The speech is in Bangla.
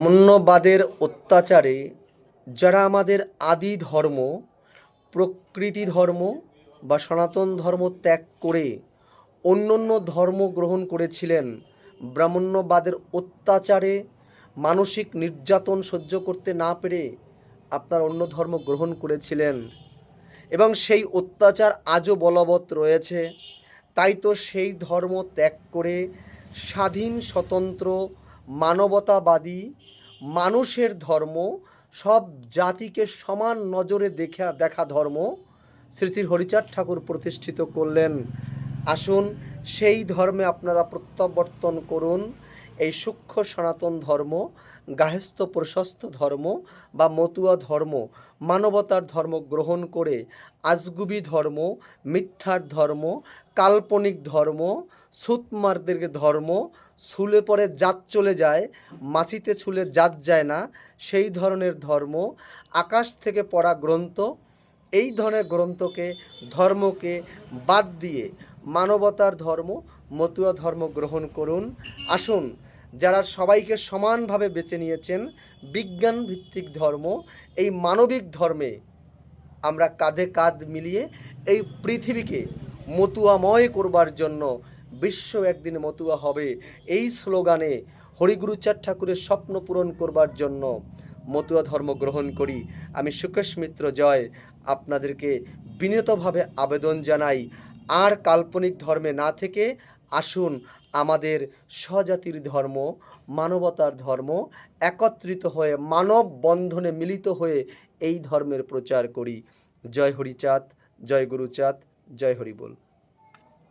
ব্রাহ্মণ্যবাদের অত্যাচারে যারা আমাদের আদি ধর্ম, প্রকৃতি ধর্ম বা সনাতন ধর্ম ত্যাগ করে অন্য অন্য ধর্ম গ্রহণ করেছিলেন, ব্রাহ্মণ্যবাদের অত্যাচারে মানসিক নির্যাতন সহ্য করতে না পেরে আপনার অন্য ধর্ম গ্রহণ করেছিলেন। এবং সেই অত্যাচার আজও বলবৎ রয়েছে। তাই তো সেই ধর্ম ত্যাগ করে স্বাধীন, স্বতন্ত্র মানবতাবাদী, মানুষের ধর্ম, সব জাতিকে সমান নজরে দেখা দেখা ধর্ম শ্রী শ্রী হরিচাঁদ ঠাকুর প্রতিষ্ঠিত করলেন। আসুন সেই ধর্মে আপনারা প্রত্যাবর্তন করুন। এই সূক্ষ্ম সনাতন ধর্ম গাহস্থ প্রশস্ত ধর্ম বা মতুয়া ধর্ম, মানবতার ধর্ম গ্রহণ করে আজগুবি ধর্ম, মিথ্যার ধর্ম, কাল্পনিক ধর্ম সুতমারদের ধর্ম ছুলে পরে জাত চলে যায় মাছিতে ছুলে জাত যায় না, সেই ধরনের ধর্ম, আকাশ থেকে পড়া গ্রন্থ, এই ধরনের গ্রন্থকে, ধর্মকে বাদ দিয়ে মানবতার ধর্ম, মতুয়া ধর্ম গ্রহণ করুন। আসুন, যারা সবাইকে সমানভাবে বেছে নিয়েছেন বিজ্ঞান ভিত্তিক ধর্ম, এই মানবিক ধর্মে আমরা কাঁধে কাঁধ মিলিয়ে এই পৃথিবীকে মতুয়াময় করবার জন্য বিশ্ব একদিন মতুয়া হবে। এই স্লোগানে হরিগুরুচাঁদ ঠাকুরের স্বপ্ন পূরণ করবার জন্য মতুয়া ধর্ম গ্রহণ করি। আমি সুকেশ মিত্র জয় আপনাদেরকে বিনীতভাবে আবেদন জানাই। আর কাল্পনিক ধর্মে না থেকে আসুন আমাদের স্বজাতির ধর্ম, মানবতার ধর্ম একত্রিত হয়ে, মানব বন্ধনে মিলিত হয়ে এই ধর্মের প্রচার করি। জয় হরিচাঁদ জয় গুরুচাঁদ জয় হরি বল।